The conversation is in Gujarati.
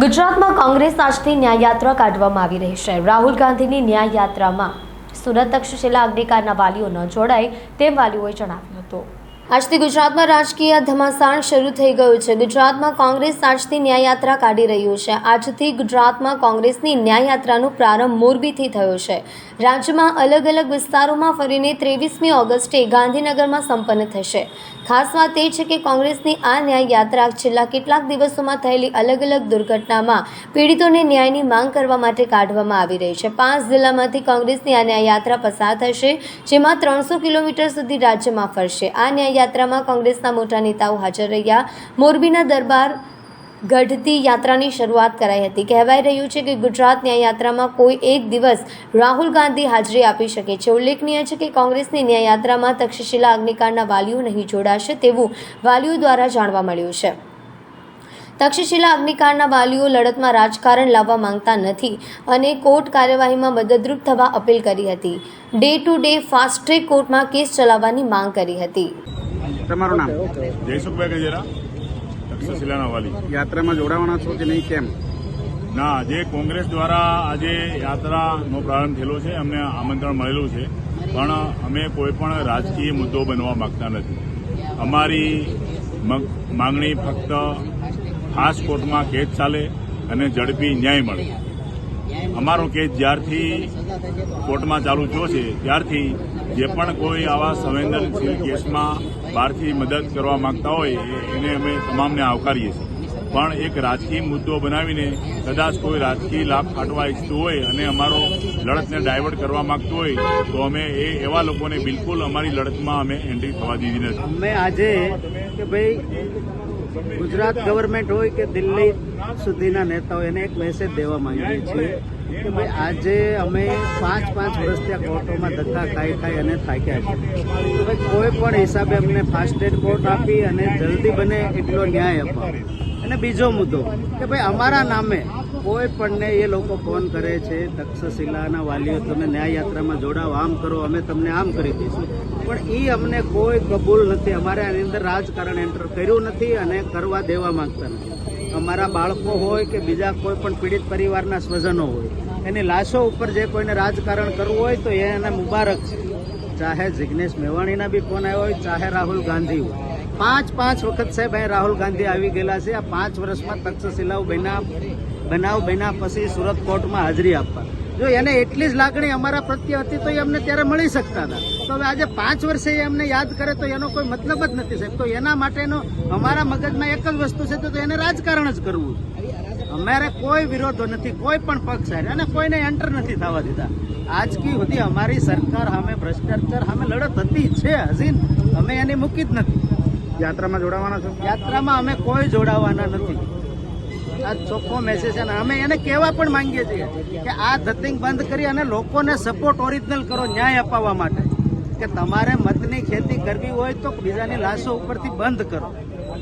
ગુજરાતમાં કોંગ્રેસ આજથી ન્યાયયાત્રા કાઢવામાં આવી રહી છે. રાહુલ ગાંધીની ન્યાયયાત્રામાં સુરત તક્ષશિલા અગ્નિકાંડના વાલીઓ ન જોડાય તેમ વાલીઓએ જણાવ્યું હતું. આજથી ગુજરાતમાં રાજકીય ધમાસાણ શરૂ થઈ ગયું છે. ગુજરાતમાં કોંગ્રેસ આજથી ન્યાયયાત્રા કાઢી રહ્યું છે. આજથી ગુજરાતમાં કોંગ્રેસની ન્યાયયાત્રાનો પ્રારંભ મોરબીથી થયો છે. રાજ્યમાં અલગ અલગ વિસ્તારોમાં ફરીને ત્રેવીસમી ઓગસ્ટે ગાંધીનગરમાં સંપન્ન થશે. ખાસ વાત એ છે કે કોંગ્રેસની આ ન્યાય યાત્રા છેલ્લા કેટલાક દિવસોમાં થયેલી અલગ અલગ દુર્ઘટનામાં પીડિતોને ન્યાયની માંગ કરવા માટે કાઢવામાં આવી રહી છે. પાંચ જિલ્લામાંથી કોંગ્રેસની આ ન્યાય યાત્રા પસાર થશે, જેમાં ત્રણસો કિલોમીટર સુધી રાજ્યમાં ફરશે. આ ન્યાય યાત્રામાં કોંગ્રેસના મોટા નેતાઓ હાજર રહ્યા. મોરબીના દરબાર ગઢથી યાત્રાની શરૂઆત કરાઈ હતી. કહેવાય રહ્યું છે કે ગુજરાત ન્યાય યાત્રામાં કોઈ એક દિવસ રાહુલ ગાંધી હાજરી આપી શકે છે. ઉલ્લેખનીય છે કે કોંગ્રેસની ન્યાયયાત્રામાં તક્ષશિલા અગ્નિકાંડના વાલીઓ નહીં જોડાશે તેવું વાલીઓ દ્વારા જાણવા મળ્યું છે. તક્ષશિલા અગ્નિકાંડના વાલીઓ લડતમાં રાજકારણ લાવવા માંગતા નથી અને કોર્ટ કાર્યવાહીમાં મદદરૂપ થવા અપીલ કરી હતી. Day to day fast track કોર્ટમાં કેસ ચલાવવાની માંગ કરી હતી. તમારું નામ? જયસુખભાઈ ગજેરા તક્ષશિલાના વાલી. યાત્રામાં જોડાવાના છો કે નહીં? કેમ? ના જે કોંગ્રેસ દ્વારા આજે યાત્રાનો પ્રારંભ થયેલો છે અમને આમંત્રણ મળેલું છે. પણ અમે કોઈ પણ રાજકીય મુદ્દો બનવા માંગતા નથી. અમારી મગ- માંગણી ફક્ત ખાસ કોર્ટમાં કેસ ચાલે અને ઝડપી ન્યાય મળે. અમારો કેસ જ્યારથી કોર્ટમાં ચાલુ થયો છે ત્યારથી જે પણ કોઈ આવા સંવેદનશીલ કેસમાં બહારથી મદદ કરવા માંગતા હોય, એને અમે તમામને આવકારીએ છીએ. પણ એક રાજકીય મુદ્દો બનાવીને કદાચ કોઈ રાજકીય લાભ ખાટવા ઈચ્છતું હોય અને અમારો લડતને ડાયવર્ટ કરવા માંગતું હોય, તો અમે એ એવા લોકોને બિલકુલ અમારી લડતમાં અમે એન્ટ્રી થવા દીધી નથી. અમે આજે કે ભાઈ ગુજરાત ગવર્મેન્ટ હોય કે દિલ્હી સુધીના નેતાઓ એને એક મેસેજ દેવા માંગીએ છીએ કે ભાઈ આજે અમે પાંચ પાંચ વર્ષથી આ કોર્ટોમાં ધક્કા ખાઈ ખાઈ અને થાક્યા છે તો ભાઈ કોઈ પણ હિસાબે અમને ફાસ્ટ એડ કોર્ટ આપી અને જલ્દી બને એટલો ન્યાય અપાવો અને બીજો મુદ્દો કે ભાઈ અમારા નામે કોઈ પણને એ લોકો ફોન કરે છે તક્ષશિલાના વાલીઓ, તમે ન્યાય યાત્રામાં જોડાઓ, આમ કરો, અમે તમને આમ કરી દઈશું. પણ એ અમને કોઈ કબૂલ નથી. અમારે આની અંદર રાજકારણ એન્ટર કર્યું નથી અને કરવા દેવા માંગતા નથી. અમારા બાળકો હોય કે બીજા કોઈ પણ પીડિત પરિવારના સ્વજનો હોય, એની લાશો ઉપર જે કોઈને રાજકારણ કરવું હોય તો એ એને મુબારક છે. ચાહે જિગ્નેશ મેવાણીના બી ફોન આવ્યો હોય, ચાહે રાહુલ ગાંધી હોય. પાંચ પાંચ વખત સાહેબ અહીં રાહુલ ગાંધી આવી ગયેલા છે. આ પાંચ વર્ષમાં તક્ષશિલાઓ બન્યા બનાવ બન્યા પછી સુરત કોર્ટમાં હાજરી આપવા. જો એને એટલી જ લાગણી અમારા પ્રત્યે હતી તો એ અમને ત્યારે મળી શકતા હતા. તો હવે આજે પાંચ વર્ષે એ અમને યાદ કરે તો એનો કોઈ મતલબ જ નથી સાહેબ. તો એના માટેનો અમારા મગજમાં એક જ વસ્તુ છે તો એને રાજકારણ જ કરવું અમારે કોઈ વિરોધો નથી કોઈ પણ પક્ષ સાહેબ અને કોઈને એન્ટર નથી થવા દીધા. આજકી સુધી અમારી સરકાર સામે ભ્રષ્ટાચાર સામે લડત હતી છે હજી અમે એની મૂકી જ નથી. યાત્રામાં જોડાવાના છો? યાત્રામાં અમે કોઈ જોડાવાના નથી. આ ચોખ્ખો મેસેજ છે અમે એને કહેવા પણ માંગીએ છીએ કે આ ધતિંગ બંધ કરી અને લોકોને સપોર્ટ ઓરિજિનલ કરો ન્યાય અપાવવા માટે. કે તમારે મતની ખેતી કરવી હોય તો બીજાની લાશો ઉપરથી બંધ કરો.